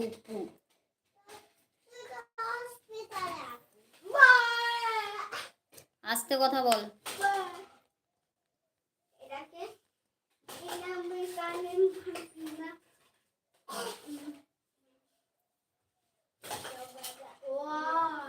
দুপুর আস্তে কথা বল এটাকে এটা আমি কানে না ওয়াও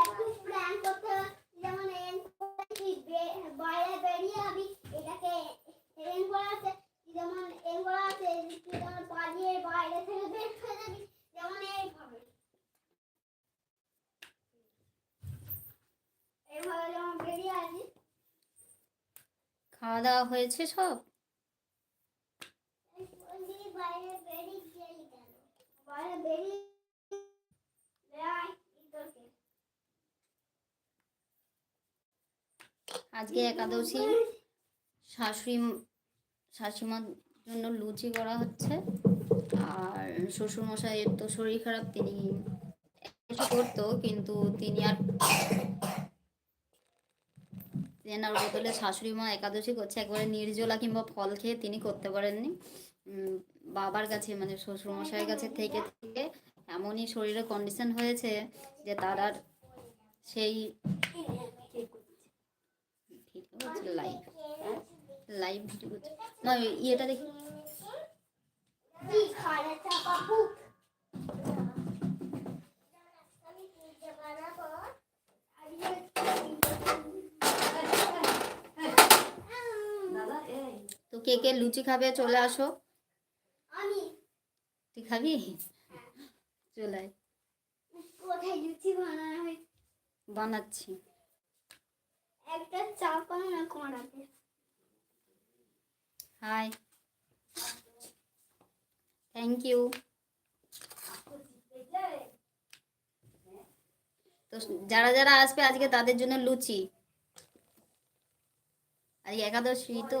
একটু প্ল্যান করতে হবে, যেমন এরকম করেছি, বে- বাইরে বেরিয়ে আমি এটাকে এরকম করা আছে, যেমন এরকম করা আছে, তুই যেমন পালিয়ে বাইরে থেকে বের হয়ে যাবি, যেমন এইভাবে। এইভাবে যেমন বেরিয়ে আসবি, খাওয়া দাওয়া হয়েছে সব। আজকে একাদশী শাশুড়ি শাশুড়িমার জন্য লুচি করা হচ্ছে আর শ্বশুরমশাইয়ের তো শরীর খারাপ, তিনি করতো, কিন্তু তিনি আর তেনার বদলে শাশুড়ি মা একাদশী করছে, একবারে নির্জলা কিংবা ফল খেয়ে তিনি করতে পারেননি। বাবার কাছে মানে শ্বশুরমশাইয়ের কাছে থেকে থেকে এমনই শরীরে কন্ডিশন হয়েছে যে তার আর সেই লাইভ লাইভ ভিডিও না ইয়েটা দেখি কি খারে চাপা বুক আমি পিজ্জা বানাবো তো কে কে লুচি খাবে চলে আসো। আমি। তুই খাবি? চলে আয়। কোথায় লুচি বানানো হয়? বানাচ্ছি। একটা চাপা না কোনাতে হাই। থ্যাংক ইউ তো যারা যারা আসবে আজকে তাদের জন্য লুচি। আজকে একাদশী তো।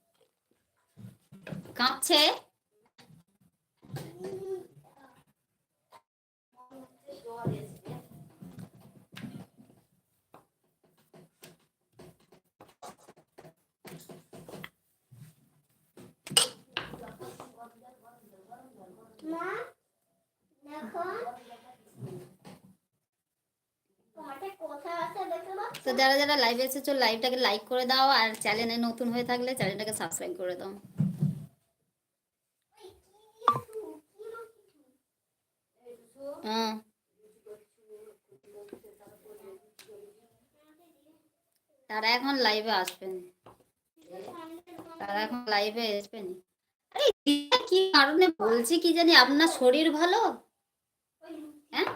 কাঁপছে তো যারা যারা লাইভে এসেছ লাইভটাকে লাইক করে দাও আর চ্যানেলে নতুন হয়ে থাকলে চ্যানেলটাকে সাবস্ক্রাইব করে দাও হ্যাঁ তারা এখন লাইভে আসবেন। তারা এখন লাইভে আসবেন। আরে কি কারণে বলছি কি জানি? আপনার শরীর ভালো? হ্যাঁ?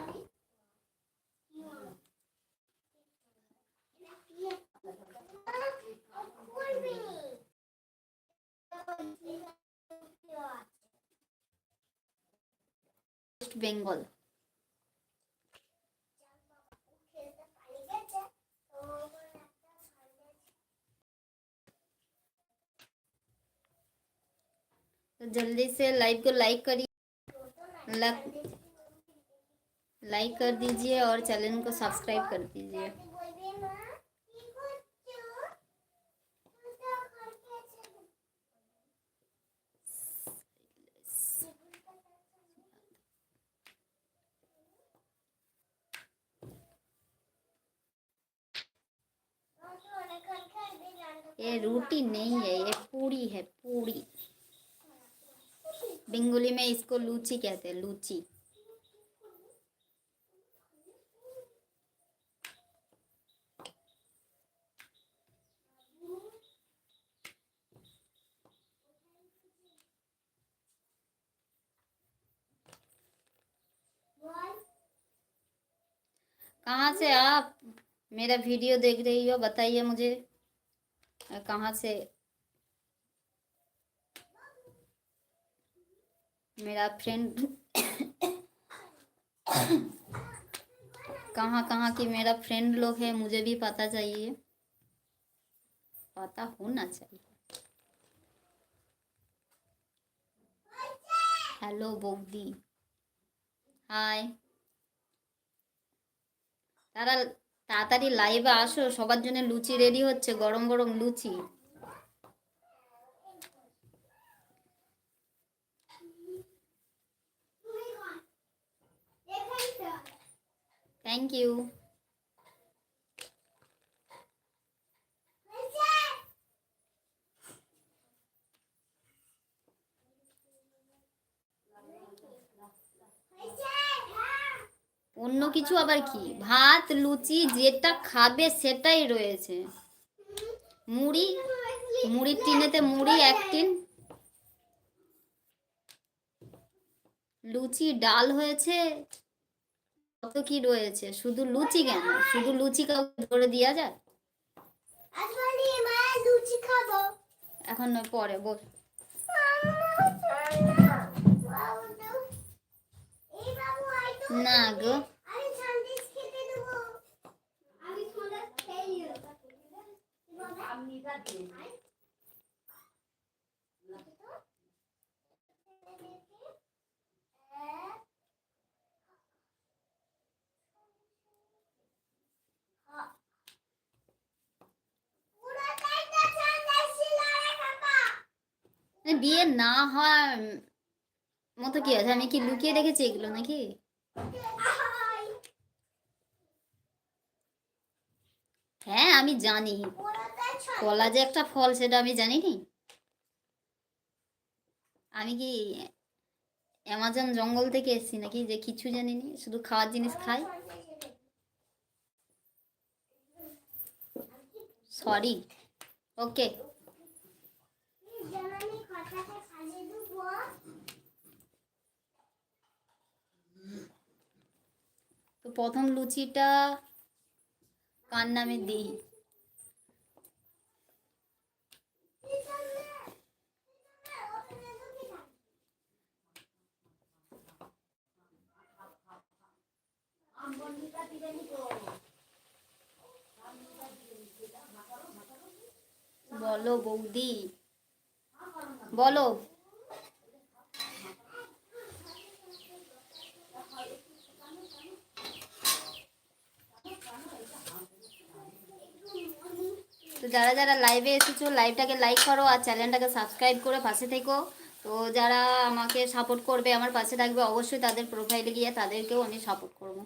বেঙ্গল जल्दी से लाइव को लाइक करिए। लाइक कर दीजिए और चैनल को सब्सक्राइब कर दीजिए। ये रोटी नहीं है, ये पूरी है पूरी बंगाली में इसको लूची कहते हैं, लूची। कहाँ से आप मेरा वीडियो देख रही हो, बताइए मुझे। कहाँ से मेरा फ्रेंड कहाँ कहाँ की मेरा फ्रेंड लोग है मुझे भी पता चाहिए पता होना चाहिए হ্যালো বৌদি হাই তারা তাড়াতাড়ি লাইভে আসো সবার জন্য লুচি রেডি হচ্ছে গরম গরম লুচি থ্যাংক ইউ অন্য কিছু আবার কি? ভাত, লুচি, যেটা খাবে সেটাই রয়েছে। মুড়ি, মুড়ির টিনেতে মুড়ি, এক টিন। লুচি, ডাল হয়েছে। কত কি রয়েছে? শুধু লুচি কেন? শুধু লুচি কাউকে ধরে দেওয়া যায়? বলি এখন নয় পরে বস এই বাবু আই তো না গো আমি সন্দেশ খেতে দেবো আমি সন্দেশ খেয়ে নিও আপনি মানে বিয়ে না হওয়ার মতো কি আছে আমি কি লুকিয়ে রেখেছি এগুলো নাকি? হ্যাঁ আমি জানি। কলা যে একটা ফল, সেটা আমি জানি নি আমি কি অ্যামাজন জঙ্গল থেকে এসেছি নাকি? যে কিছু জানি নি শুধু খাওয়ার জিনিস খাই। সরি ওকে তো প্রথম লুচিটা কার নামে দিই? বলো বৌদি। বলো। তো যারা যারা লাইভে এসেছ লাইভটাকে লাইক করো আর চ্যানেলটাকে সাবস্ক্রাইব করে পাশে থেকো। তো যারা আমাকে সাপোর্ট করবে, আমার পাশে থাকবে, অবশ্যই তাদের প্রোফাইলে গিয়ে তাদেরকেও আমি সাপোর্ট করব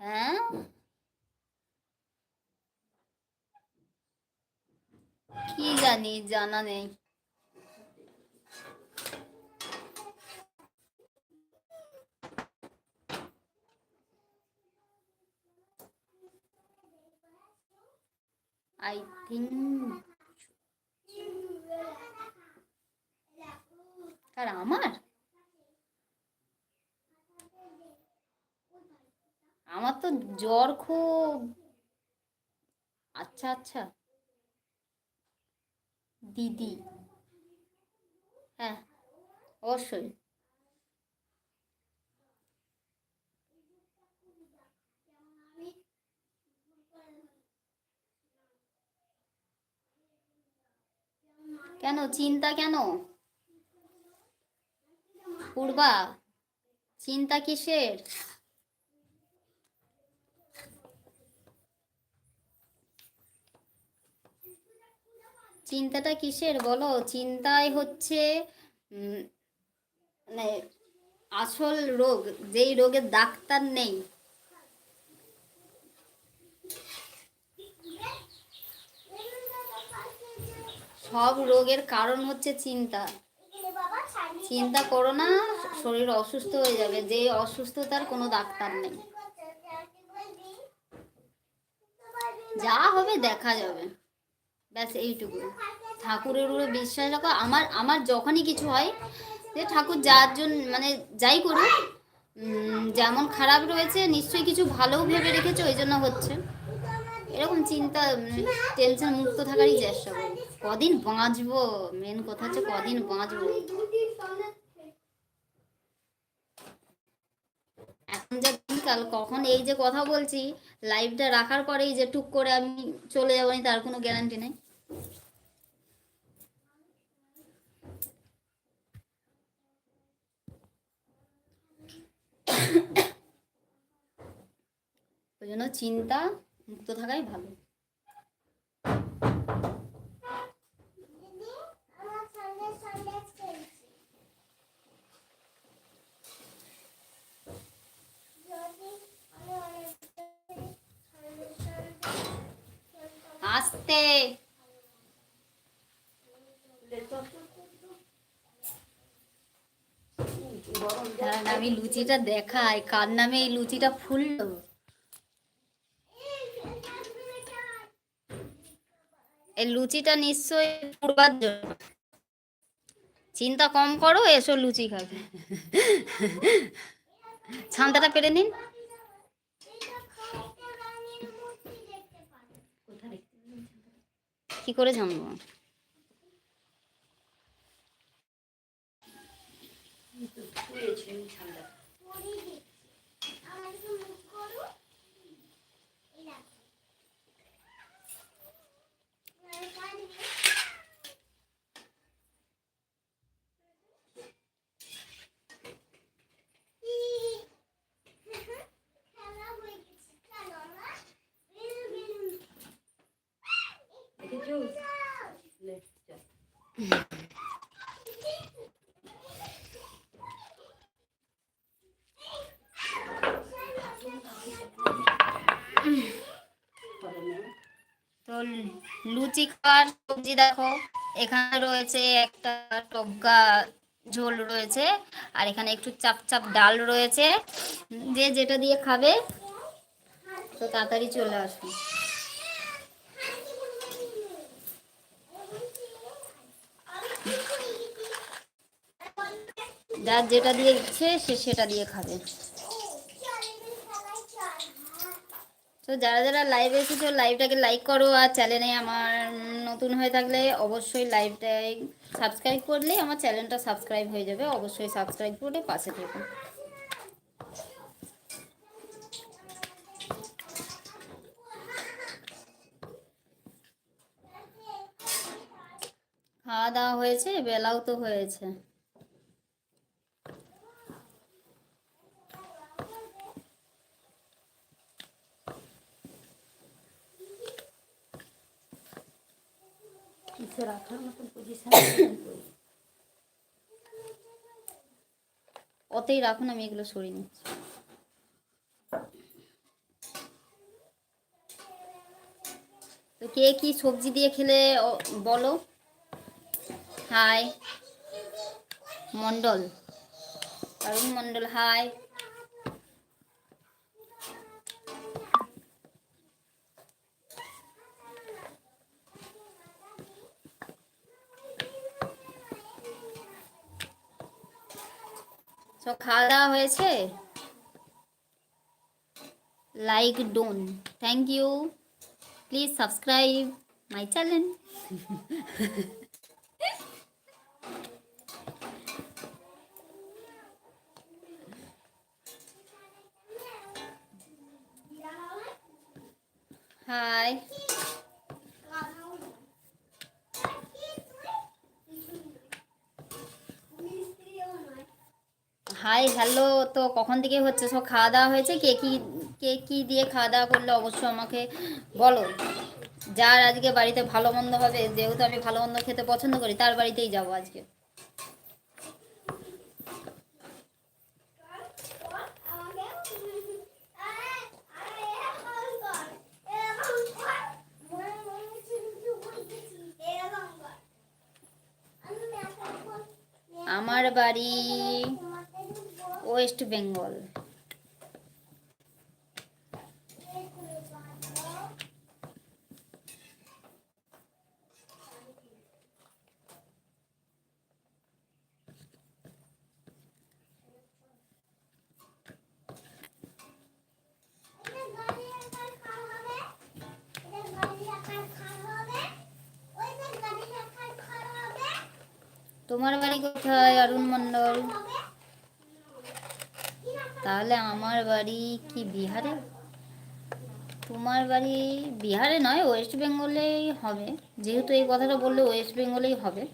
হ্যাঁ কি জানি জানা নেই। আই থিঙ্ক আর আমার? আমার তো জ্বর খুব। আচ্ছা আচ্ছা। দিদি। হ্যাঁ অবশ্যই। কেন চিন্তা কেন? পূর্বা চিন্তা কিসের? চিন্তাটা কিসের বলো? চিন্তায় হচ্ছে মানে আসল রোগ, যেই রোগের ডাক্তার নেই। সব রোগের কারণ হচ্ছে চিন্তা। চিন্তা করো না, শরীর অসুস্থ হয়ে যাবে। যে অসুস্থতার কোনো ডাক্তার নেই। যা হবে, দেখা যাবে। ব্যাস, এইটুকু। ঠাকুরের উপরে বিশ্বাস রাখো, আমার আমার যখনই কিছু হয়, যে ঠাকুর যার জন্য মানে যাই করুক যেমন খারাপ রয়েছে, নিশ্চয়ই কিছু ভালোও ভেবে রেখেছে, ওই জন্য হচ্ছে। এরকম চিন্তা টেনশন মুক্ত থাকারই চেষ্টা করব কদিন বাঁচবো? মেন কথা হচ্ছে কদিন বাঁচবো? এখন যা দিনকাল কখন এই যে কথা বলছি লাইভটা রাখার পরেই যে টুক করে আমি চলে যাব, তার কোনো গ্যারান্টি নেই। ওই জন্য চিন্তা মুক্ত থাকাই ভালো। আস্তে। আমি লুচিটা দেখাই, কার নামে এই লুচিটা ফুললো? এই লুচিটা নিশ্চয়ই পূর্বার জন্য। চিন্তা কম করো, এসো লুচি খাবে। ছান্তাটা পেরে নিন। কি করে জানব 우리 주인 참다. সবজি দেখো, এখানে রয়েছে একটা টগা ঝোল রয়েছে, আর এখানে একটু চাপ চাপ ডাল রয়েছে। যে যেটা দিয়ে খাবে, তো তাড়াতাড়ি চলে আসবে। যার যেটা দিয়ে ইচ্ছে, সে সেটা দিয়ে খাবে। তো যারা যারা লাইভে এসেছ লাইভটাকে লাইক করো আর চ্যানেলে আমার নতুন হয়ে থাকলে অবশ্যই লাইভটাই সাবস্ক্রাইব করলে আমার চ্যানেলটা সাবস্ক্রাইব হয়ে যাবে। অবশ্যই সাবস্ক্রাইব করে পাশে থেকো। খাওয়া দাওয়া হয়েছে? বেলাও তো হয়েছে। কিছু রাখার মতন পজিশন অতই রাখুন আমি এগুলো সরিয়ে নিচ্ছি। তো কে কি সবজি দিয়ে খেলে বলো। হাই মন্ডল। অরুণ মন্ডল হাই সব খাওয়া দাওয়া হয়েছে like done thank you please subscribe my channel তো কখন থেকে হচ্ছে? সব খাওয়া দাওয়া হয়েছে? কে কি কে কি দিয়ে খাওয়া দাওয়া করলে? অবশ্যই আমাকে বলো। যার আজকে বাড়িতে ভালো মন্দ হবে, যেহেতু আমি ভালো মন্দ খেতে পছন্দ করি, তার বাড়িতেই যাব আজকে। আমার বাড়ি ওয়েস্ট বেঙ্গল। তোমার বাড়ি কোথায় অরুণ মণ্ডল? হবে তাহলে আমার বাড়ি কি বিহারে? তোমার বাড়ি বিহারে নয়, ওয়েস্ট বেঙ্গলেই হবে। যেহেতু এই কথাটা বললে ওয়েস্ট বেঙ্গলেই হবে।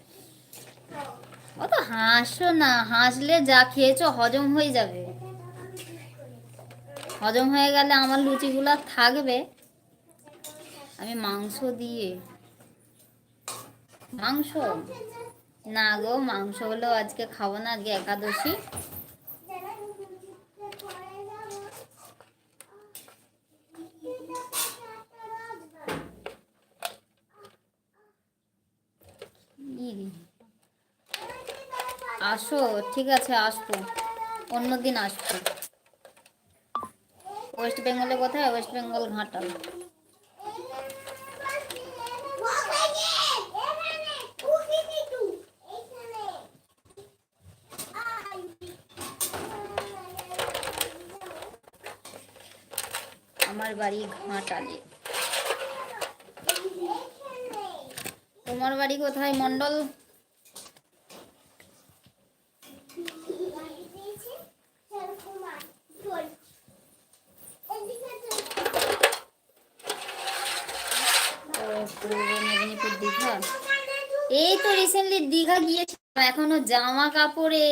অত হাসো না, হাসলে যা খেয়েছো হজম হয়ে যাবে। হজম হয়ে গেলে আমার লুচিগুলো থাকবে। আমি মাংস দিয়ে। মাংস? না গো মাংস হলেও আজকে খাব না, আজকে একাদশী। আসো, ঠিক আছে, আসব। অন্যদিন আসব। ওয়েস্ট বেঙ্গলে কোথায়? ওয়েস্ট বেঙ্গল ঘাটাল আমার বাড়ি ঘাটালে। তোমার বাড়ি কোথায় মন্ডল মেদিনীপুর দীঘা এই তো রিসেন্টলি দীঘা গিয়েছিলাম, এখনও জামা কাপড়ে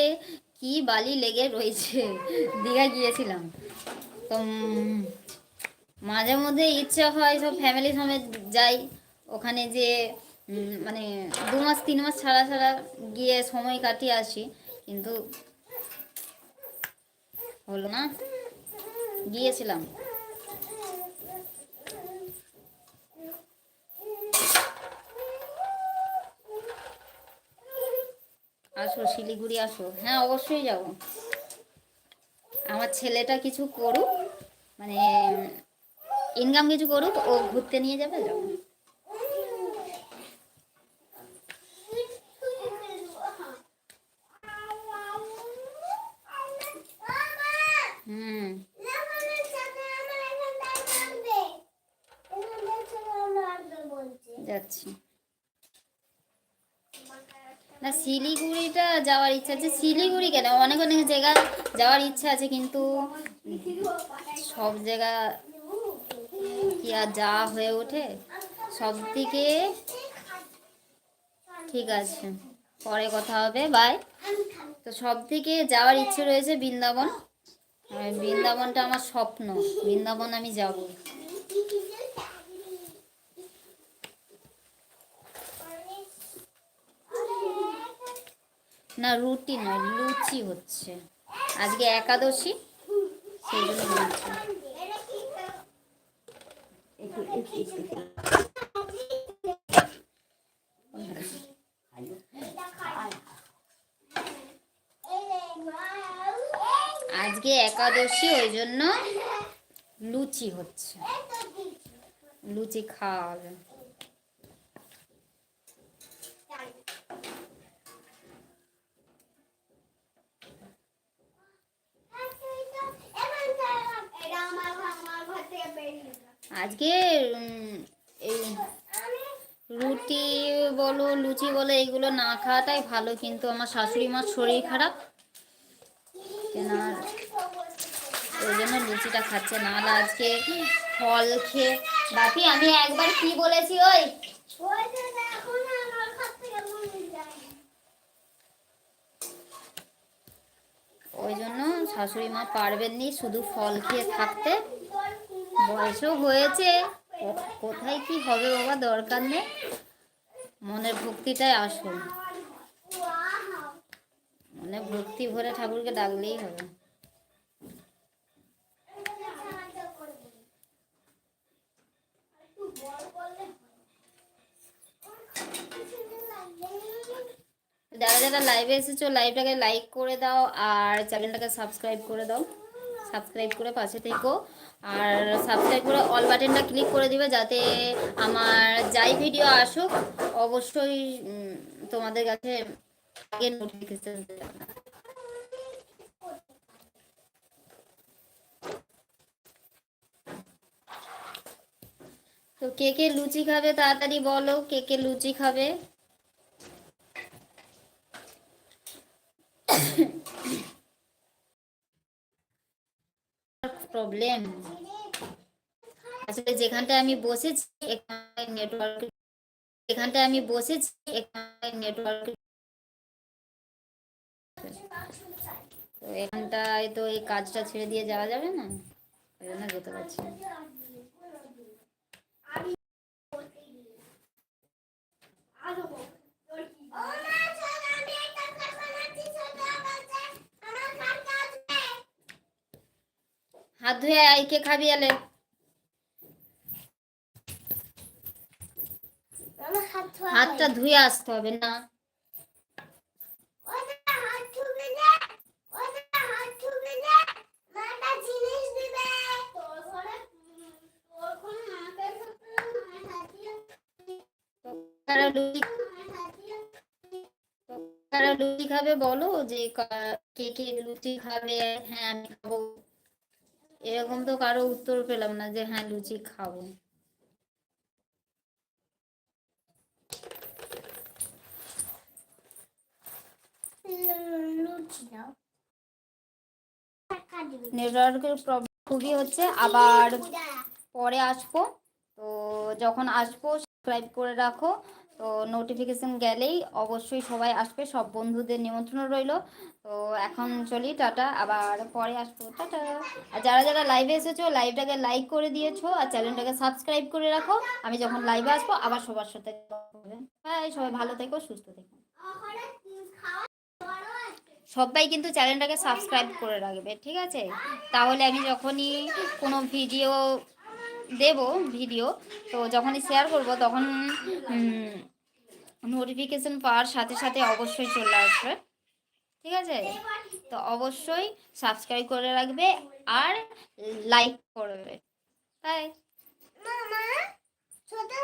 কি বালি লেগে রয়েছে, দীঘা গিয়েছিলাম। তো মাঝে মধ্যে ইচ্ছা হয় সব ফ্যামিলি সমেত যাই, ওখানে যে মানে দু মাস, তিন মাস ছাড়া ছাড়া গিয়ে সময় কাটিয়ে আসি, কিন্তু হলো না, গিয়েছিলাম। আসো, শিলিগুড়ি আসো। হ্যাঁ অবশ্যই যাব। আমার ছেলেটা কিছু করুক মানে ইনকাম কিছু করুক, ও ঘুরতে নিয়ে যাবে, যাব হুম যাচ্ছি না শিলিগুড়িটা যাওয়ার ইচ্ছা আছে, শিলিগুড়ি কেন? অনেক অনেক জায়গা যাওয়ার ইচ্ছা আছে, কিন্তু সব জায়গা কি আর যাওয়া হয়ে ওঠে? সব দিকে ঠিক আছে, পরে কথা হবে বাই তো সব থেকে যাওয়ার ইচ্ছে রয়েছে বৃন্দাবন। বৃন্দাবনটা আমার স্বপ্ন, বৃন্দাবন আমি যাব। না রুটি নয় লুচি হচ্ছে। আজকে একাদশী সেই জন্য আজকে একাদশী ওই জন্য লুচি হচ্ছে। লুচি খাওয়া হবে। আজকে এই রুটি বলো, লুচি বলো এগুলো না খাওয়াটাই ভালো, কিন্তু আমার শাশুড়ি মার শরীর খারাপ। কেনার ওই জন্য লুচিটা খাচ্ছে। নাহলে আজকে ফল খেয়ে, বাপি, আমি একবার কি বলেছি ওই? ওই জন্য শাশুড়ি মা পারবেননি শুধু ফল খেয়ে থাকতে। বয়সও হয়েছে। কোথায় কি হবে বাবা দরকার নেই। মনের ভক্তিটাই আসল। মনে ভক্তি ভরে ঠাকুরকে ডাকলেই হবে। যারা যারা লাইভে এসেছ লাইভটাকে লাইক করে দাও আর চ্যানেলটাকে সাবস্ক্রাইব করে দাও। সাবস্ক্রাইব করে পাশে থেকো। আর সাবস্ক্রাইব করে অল বাটনটা ক্লিক করে দিবে যাতে আমার যাই ভিডিও আসুক, অবশ্যই তোমাদের কাছে আগে নোটিফিকেশন তো কে কে লুচি খাবে তাড়াতাড়ি বলো, কে কে লুচি খাবে? প্রবলেম আসলে যেখানটায় আমি বসেছি এখানে নেটওয়ার্ক যেখানটায় আমি বসেছি এখানে নেটওয়ার্ক তো এখানটায় তো এই কাজটা ছেড়ে দিয়ে যাওয়া যাবে না ওই জন্য যেতে পারছি না। হাত ধুয়ে আয় কে খাবি এলে। হাতটা ধুয়ে আসতে হবে না। কারা লুচি খাবে বলো যে কা- কে কে লুচি খাবে হ্যাঁ আমি খাব। এরকম তো কারও উত্তর পেলাম না যে হ্যাঁ লুচি খাব। নেটওয়ার্কের প্রবলেম খুবই হচ্ছে আবার পরে আসব। তো যখন আসব সাবস্ক্রাইব করে রাখো। তো নোটিফিকেশন গেলেই অবশ্যই সবাই আসবে, সব বন্ধুদের নিমন্ত্রণ রইল। তো এখন চলি, টাটা, আবার পরে আসব, টাটা। আর যারা যারা লাইভে এসেছ লাইভটাকে লাইক করে দিয়েছ, আর চ্যানেলটাকে সাবস্ক্রাইব করে রাখো। আমি যখন লাইভে আসব, আবার সবার সাথে হ্যাঁ সবাই ভালো থেকো, সুস্থ থেকো। সবাই কিন্তু চ্যানেলটাকে সাবস্ক্রাইব করে রাখবে, ঠিক আছে? তাহলে আমি যখনই কোনো ভিডিও দেব ভিডিও। তো যখনই শেয়ার করব তখন নোটিফিকেশন পাওয়ার সাথে সাথে অবশ্যই চলে আসবে। ঠিক আছে? তো অবশ্যই সাবস্ক্রাইব করে রাখবে আর লাইক করবে। তাই